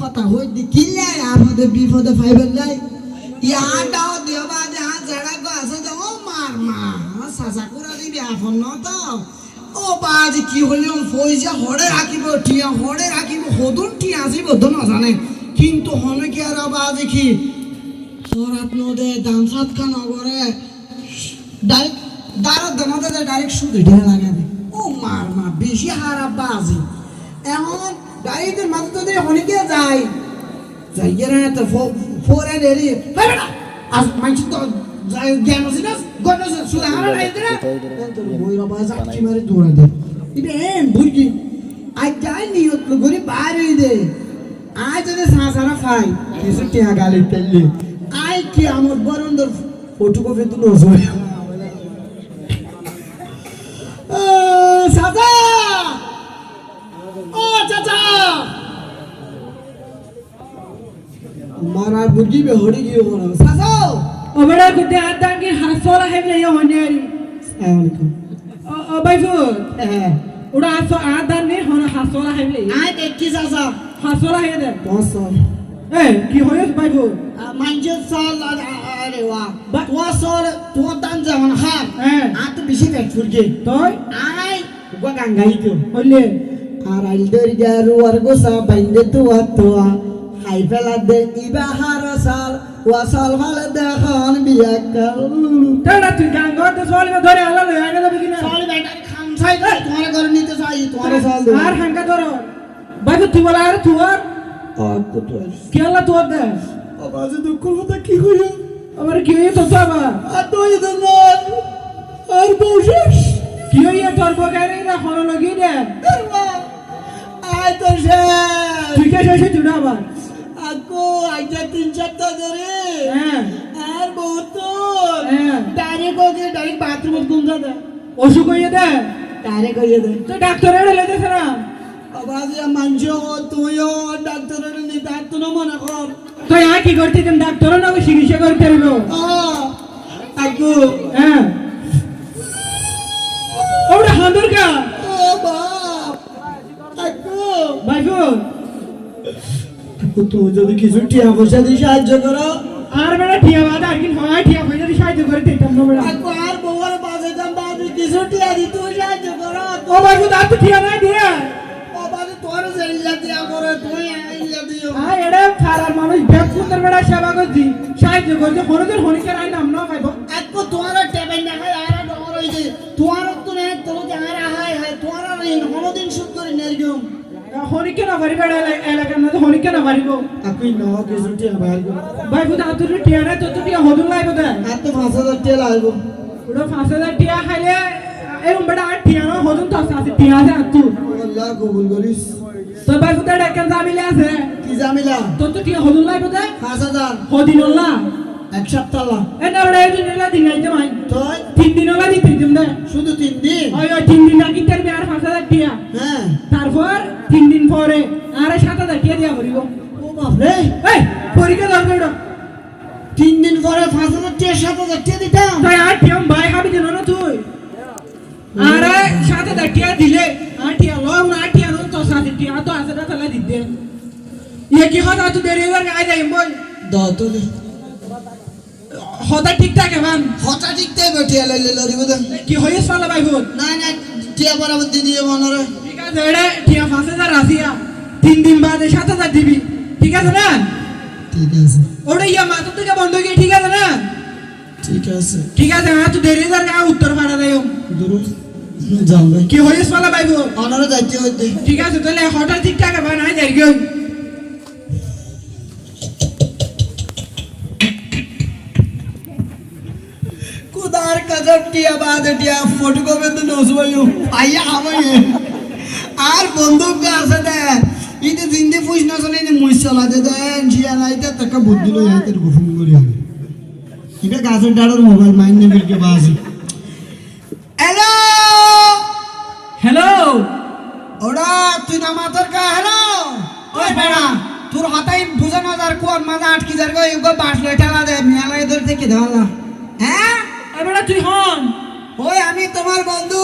কথা হই দি কিল্লে আমাদের বিপদে ফাইবেল লাই? ইয়াটাও দেবা যে হাত ঝাড়া গো আছে যে ও মার মা সাসা কুরা দিবি আপন তো। ও বাজি কি হইলাম পয়সা হড়ে রাখিব, টিয়া হড়ে রাখিব, হদুন টিয়া আসিব তো না জানে। কিন্তু হনে কি আর বাজি কি? সরাত নদে দাম সাত খান অগরে ডাইরেক্ট দাঁড়া দামাতে ডাইরেক্ট শুধু ঢেলে লাগাবে ও মার মা, বেশি হারা বাজি এমন গাড়িতে মাত্র দিয়ে অনেকে যায়। যাইয়ে না তো ফোরে ডেরি হয় বেটা আজ মাইছি তো জ্ঞান আছে না? গন্ড আছে সুদা হারা নাই দে তো বই বাবা যাচ্ছি মারে দৌড়া দে। ইবে এন বুঝি আজ যাই নিয়ত করে বাইরে দে। আজ যদি সাসারা খাই কিছু টিয়া গালি তেললি আই কি আমার বরন্দর ফটো কপি তুলো জয় মারার বুদ্ধি বে হড়ি গিয়ে বলো চাচা ওবেড়া কুতে আদাঙ্গি হাসোলা হেবলে ইয়া হনিয়ারি আসসালামু আলাইকুম ও বাইফু হ্যাঁ ওড়া আসো আদান নে হন হাসোলা হেবলে আই দেখছি চাচা হাসোলা হে দে বসল এ কি হইস বাইফু মাইজে সাল আরে ওয়া তোয়া সর তোয়া দান যেমন হাত হ্যাঁ আর তো বেশি পেট ফুলকে তোই আই গাঙ্গাই তো হইলে আর আইলদের গারু আর গোসা বাইন্দে তুয়া তুয়া হাই ফেলা দে ইবা হার সাল ওয়া সাল ভালে দেখান বিয়া কাল তেড়া তুই গাঙ্গ তে সলি মে ধরে আলা লই আগে যাবি কিনা? সাল বেটা খান ছাই দে তোমার ঘরে নিতে চাই তোমার সাল দে আর হাঙ্কা ধরো। বাইফু তুই বলা আর তুই আর আর তো তো কি আল্লাহ তোর দে আবাজ দুঃখ কথা কি কইয়া আমার কি হইয়া তোর বাবা? আর তো এই দিন আর বউশেষ কি হইয়া তোর বগারে না হন লগি দে আয় তো শেষ তুই কে শেষ তুই আবার। আকো আইজা তিন ধরে হ্যাঁ। আর বহুত হ্যাঁ। ডাইরেক্ট ওকে ডাইরেক্ট বাথরুমে ঘুম দে। অসুখ হইয়া দে। ডাইরেক্ট হইয়া দে। তো ডাক্তারে লেগেছে না আবাজ তুইও ডাক্তারের নি ডাক্তার মনে কর। তুই আর কি করতে দেন ডাক্তার না চিকিৎসা করতে পারব আকু হ্যাঁ। ওটা হান্দর কা ও বাপ আকু বাইফু আকু তুমি যদি কিছু টিয়া পয়সা দিয়ে সাহায্য করো। আর বেড়া ঠিয়া বাদ আর কি হয়? ঠিয়া পয়সা দিয়ে সাহায্য করে দিতাম না বেড়া আর বউর বাজে দাম বাদ কিছু টিয়া দি তুই সাহায্য করো। ও বাইফু তার তো ঠিয়া নাই দিয়ে। ও বাজে তোর ইল্লা দিয়া করে তুই ইল্লা দিও আ এড়ে খারাপ মানুষ ব্যাগ সুন্দর বেড়া সেবা করছি। সাহায্য করছে হরদের হরিকে রাই নাম না খাইব আকু তোমার টেবেন না হয় আর ডর হইছে তোমার তো না তোর যে আর হাই হাই তোমার ঋণ কোনদিন নেরগম হরিকে না পারি বেড়া এলাকার মধ্যে হরিকে না পারিব আকু ন কিছু টিয়া বাইর করো বাইফু তার তো ঠিয়া নাই তোর তো ঠিয়া হদুন লাইব দেয় আর তো পাঁচ হাজার টিয়া লাগবো ওটা পাঁচ হাজার টিয়া খাইলে এরকম বেটা আর টিয়া না হদুন তো আছে আছে টিয়া আছে আর তুই আল্লাহ কবুল করিস তো ভাই কোথায় ডাক্তার জামিলে আছে কি জামিলা তোর তো টিয়া হদুন লাই কোথায় পাঁচ হাজার হদিন এক সপ্তাহ লা এ না বড় এই দিন এলা দিন আইতে মাই তুই তিন দিন ওলা দিতে দিম দে শুধু তিন দিন ওই ওই তিন দিন রাখি তার আর পাঁচ হাজার টিয়া হ্যাঁ তারপর তিন দিন পরে আর সাত হাজার টিয়া দিয়া ভরিব ও এই পরীক্ষা দরকার তিন দিন পরে পাঁচ হাজার টিয়া সাত হাজার টিয়া দিতাম তাই আর টিয়া ভাই খাবি না তুই আর সাত হাজার টিয়া দিলে আর টিয়া লো না টিয়া লো তো সাত টিয়া তো না তাহলে দিতে ইয়ে কি কথা তুই দেরি হয়ে যাই বল দাও তো হতা ঠিকঠাক এবার হঠাৎ ঠিক তাই টিয়া লাইলে লড়িব দে কি হয়ে পালা ভাই বোন না না টিয়া বরাবর দিয়ে দিয়ে মনে ঠিক আছে এটা টিয়া পাঁচ হাজার আসিয়া তিন দিন বাদে সাত হাজার দিবি। ঠিক আছে না ঠিক আছে। ওটা ইয়া মাথা থেকে বন্ধ গিয়ে ঠিক আছে না ঠিক আছে। ঠিক আছে হ্যাঁ তুই দেরি গা উত্তর পাড়া দেয়। দূর যাও কি হয়ে পালা ভাই বোন অনারে যাইতে হইতে। ঠিক আছে তাহলে হঠাৎ ঠিকঠাক এবার নাই যাই গিয়ে কুদার কাজর টিয়া বাদে টিয়া ফটো কপি তো নসবাইও আইয়া আমাই আর বন্দুক আছে দে। ইতে জিন্দি ফুস না শুনে ইতে মুই চালাতে দেন জিয়া লাইতে তাকে বুদ্ধি লই আইতে ফোন করি আমি। এটা গাছের ডাড়ার মোবাইল মাইন নেবেল কে বাজি। হ্যালো হ্যালো ওরা তুই না মাথার কা হ্যালো ওই বেড়া? তোর হাতাই বুঝা মাজার কোন মাজা আটকি যার গো বাস লই ঠেলা দে মেলা ধরে দেখে দেওয়ালা হ্যাঁ? এবার তুই হন। ওই আমি তোমার বন্ধু।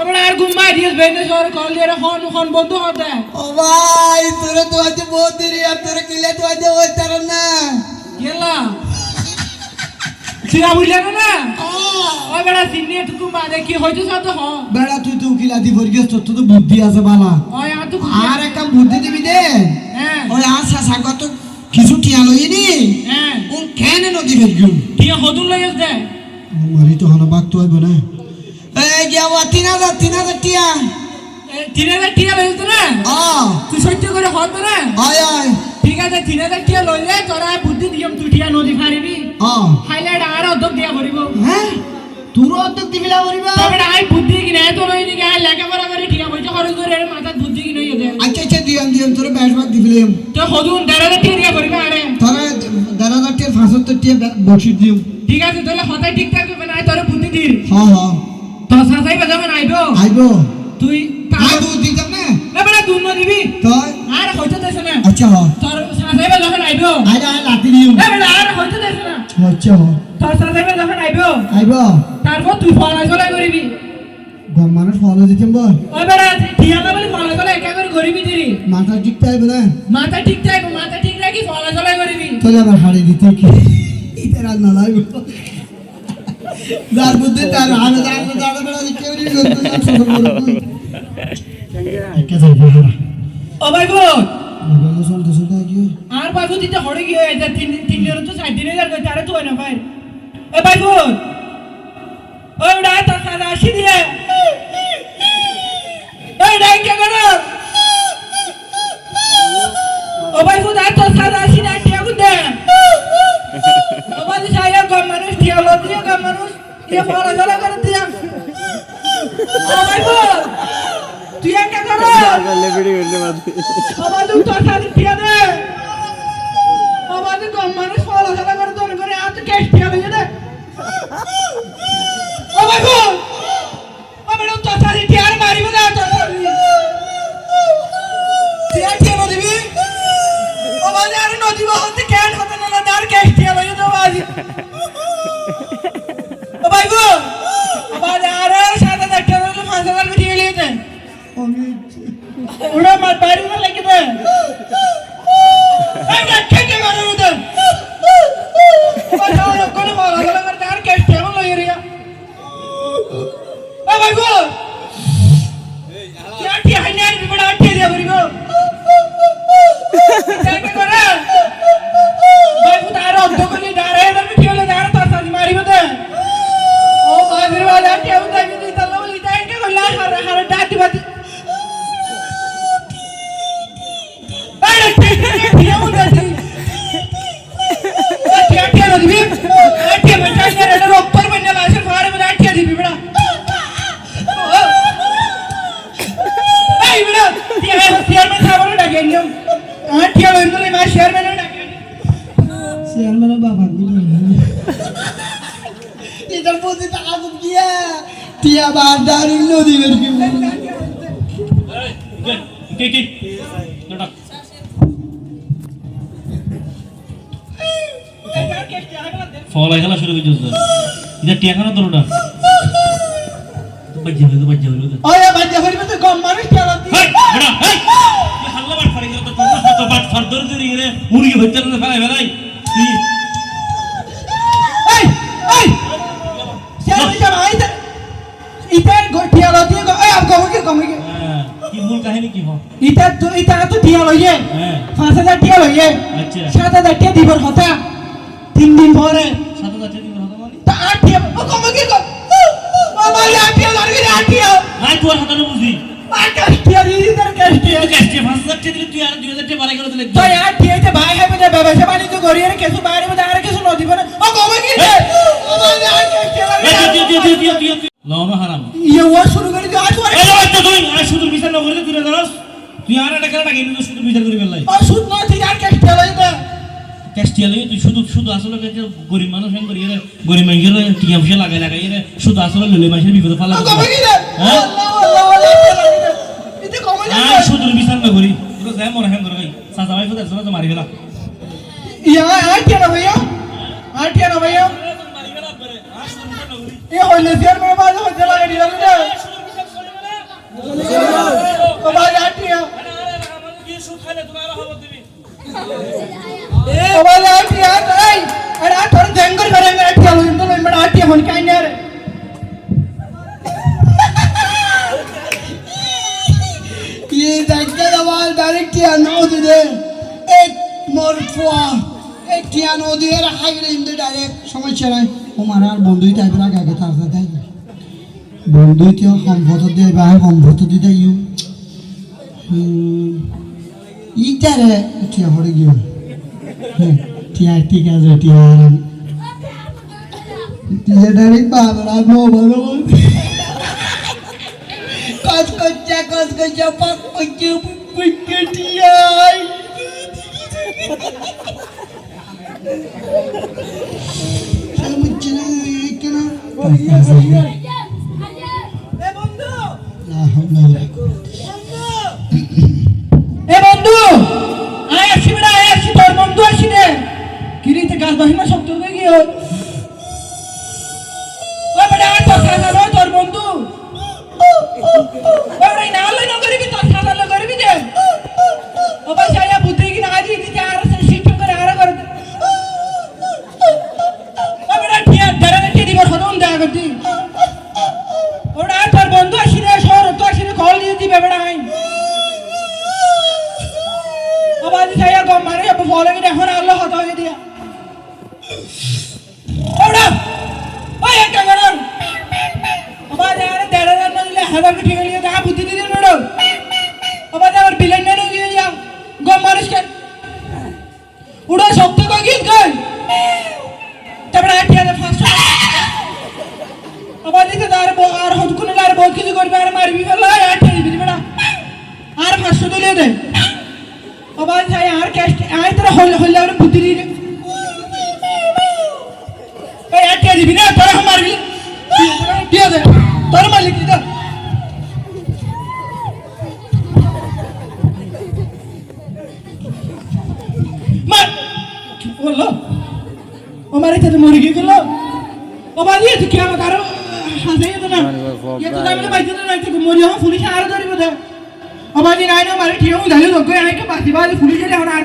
আমরা আর ঘুমাই দিয়েছ বেঁধে শহর কল দিয়ে হন হন বন্ধু হতে ও ভাই তোরে তো আজ বহুত দেরি আর তোরে কিলে তো আজ ওই তার না। গেলা। সিরা বুঝলে না ওই বেড়া সিনিয়ে তুকু বাদে কি হইতো সাথে হ বেড়া তুই তো উকিল আদি ভরগেস তোর তো বুদ্ধি আছে বালা। ওই আর তো আর একটা বুদ্ধি দিবি দে। হ্যাঁ। ওই আসা সাগত কিছু টিয়া লই নি হ্যাঁ। ও কেন নদী ভেজগুন ঠিক হদুল লই দে। মারি তো হনা বাক তো আইব না। এই গিয়া ওয়া তিন হাজার তিন হাজার টিয়া। তিন হাজার টিয়া লই তো না? আ। তুই সহ্য করে হত না? আয় আয়। ঠিক আছে তিন হাজার টিয়া লইলে তোরা বুদ্ধি দিয়ম তুই টিয়া নদী ফারিবি আ। হাইলাইট আর অর্ধক দিয়া করিব। হ্যাঁ তোর অর্ধেক দিবিলা করিবা? তবে আই বুদ্ধি কিনে এত লই নি গায় লেখাপড়া করে ঠিক আছে খরচ করে মাথার বুদ্ধি কিনে দে। আচ্ছা আচ্ছা দিয়াম দিয়াম তোর ব্যাস ভাগ দিবিলাম তো হদুন দেড় হাজার টিয়া দিয়া করিবা আরে। তোরা দেড় হাজার টিয়ার পাঁচত্তর টিয়া বসিয়ে দিম। ঠিক আছে তাহলে হতাই ঠিক থাকবে না তোর বুদ্ধি দির হ্যাঁ হ্যাঁ তো সাসাই যখন আইবো। আইব। তুই আই দুধ দিতাম না না বেটা দুন দিবি? তোর আর হইতে দেছ না। আচ্ছা। হ তোর সাসাই যখন আইবো। আই আই লাতি দিম না বেটা আর হইতে দেছ না। আচ্ছা। হ তোর সাসাই যখন আইবো। আইব। তারপর তুই ফলা চলা করিবি। গম মানুষ ফলো দিতাম বল ওই বেটা টিয়া না বলে ফলা চলা একা করে করিবি দিরি মাথা ঠিক আইব না। মাথা ঠিক থাকবে মাথা ঠিক রাখি ফলা চলা করিবি। তোলে আবার হাড়ি দিতে কি? ইতার আর না লাগবে যার বুদ্ধি তার হাড়ে দাঁড়ানো দাঁড়া বেড়া দিতে পারি করতে যান ছোট বড় একে যাই বড় ও ভাই কি আর বাবু দিতে হড়ে গিয়ে তিন তিন দিনের তো সাত দিনে যার তারে তো না ভাই। ভাই ওই উড়া তো দিয়ে। ফলা জলা করে দিয়া। বোন তুই একা করো। বাবা তুই তোর সাথে টিয়া দে। বাবা তুই কম মানুষ জলা করে তোর করে আর তুই ক্যাশ টিয়া লইয়ে দে ও উড়া চেয়ারম্যান চেয়ারম্যানের বাবা এটার প্রতি টাকা গিয়া টিয়া বার দাঁড়ি নদী বের কি কি ফলাই খেলা শুরু করে দিয়েছে এটা টিয়া খানা তোর ওটা বাজ্যা হইল বাজ্যা হইল ওরে বাচ্চা হইবে তো কম মানুষ হাল্লা বাট গেল তো তোর হাত বাট ফাড় ধরে ধরে গেলে মুরগি হইতে না ফেলাই ফেলাই তুই এই এই চেয়ারম্যান সাহেব আইতে ইতার গঠিয়া লতি এই আপ কমকে কমকে হ্যাঁ, কি মূল কাহিনী কি হয় ইতা তো ইতা তো টিয়া লইয়ে হ্যাঁ পাঁচ হাজার টিয়া লইয়ে আচ্ছা সাত হাজার টিয়া দিবর কথা তিন দিন পরে সাত হাজার টাকা দিবি মানে তা আট টিয়া কমকে কম বাবা আট টিয়া লাগবে আট টিয়া নাই তোর হাতে বুঝি তুই তুই আর ব্যবসা বাণিজ্য করি আর কিছু বাইরে আর কিছু নদী ও দে হারাম। ইয়ে শুরু করে দিও আজ এই বাচ্চা তুই আর শুধু বিচার না করে তুই জানাস তুই আর একটা খেলা টাকা কিন্তু শুধু বিচার করে ফেললাই ও সুদ ঠিক আর ক্যাশ টিয়া লাগবে ক্যাস্টিয়া লাগে তুই শুধু শুধু আসলে কে গরিব মানুষ হেন করি গরিব মানুষের টিকা পয়সা লাগাই লাগাই রে শুধু আসলে ললে মানুষের বিপদে ফালা হ্যাঁ? আর শুধু বিচার না করি। যাই মনে হেন করে সাজা ভাই ফুদার সঙ্গে মারি ফেলা। ইয়া টিয়া না ভাইয়া। টিয়া না ভাইয়া। এ হইলে সিয়ার মেয়ে বাজে হইতে লাগে দিলাম না ও বাজে আটিয়া ও বাজে আটিয়া এই আরে আ ಅವಲ್ಲ ಆಟಿ ಆಟ ಐ ಅಡ ಆಟ ಒಂದು ಹೆಂಗರ್ ಬರಂಗ ಆಟಿ ಅವ ಇಂದಲ ಇಂಬಡ ಆಟಿ ಮನ್ ಕಾಯ್ನಾರ ಈ ದಕ್ಕದ ವಾಲ್ ದರಕ್ಕೆ ಅನ್ನೋದಿದೆ ಏಕ್ ಮರ್ಫುವಾ ಏಕ್ ಅನ್ನೋದು ಏರ ಹಾಗಿರ ಇಂದ ಡೈರೆಕ್ಟ್ ಸಮಸ್ಯೆ নাই ও মারার বন্ধুই টাইপের আগে আগে তার তাই বন্ধুই তো সম্ভত দিয়ে বা সম্ভত দিতে ইউ ইটারে টিয়া পড়ে গিয়ে টিয়া ঠিক আছে টিয়া টিয়া ডাইরেক্ট বাবরা নো ভালো কাজ করছে কাজ করছে পাক করছে পিকেটিয়াই বুঝছে না কেন এ বন্ধু না এ বন্ধু আয় আসি বেড়া, আয় আসি, তোর বন্ধু আসি রে। কিরিতে গাছ বাহিনা শক্ত হয়ে গিয়ে ও বেড়া আয় তোর সাদা রয় তোর বন্ধু। ও বেড়া না হলে না করবি, তোর সাদা লো করবি যে। ও ভাই সায়া বুদ্ধি কি না আজি দিতে আর সিস্টেম করে আর করে দে। ও বেড়া ঠিয়া ধরে রেখে তোর শহর আসি রে কল দিয়ে দিবে বেড়া আই अब ফলো করে এখন আল্লাহ হতা দিয়া। ওই একটা গরম আবার আর দেড় হাজার না দিলে হাজার ঠিক হয়ে দেখা বুদ্ধি দিলে নোড়ো আবার আবার বিলেন না নিয়ে যা গম মারিস কেন উড়া শক্ত ও এটা তো মুরগি গেল ও বাদি তুই কি আমার কারও হাসে যেত না ইয়ে তো আমি বাইতে না তো মরি হম পুলিশ আরও ধরিব দে ও বাদি নাই না মারি ঠিক আমি ধালে লোক আইকে বাদি বাদি পুলিশ এখন আর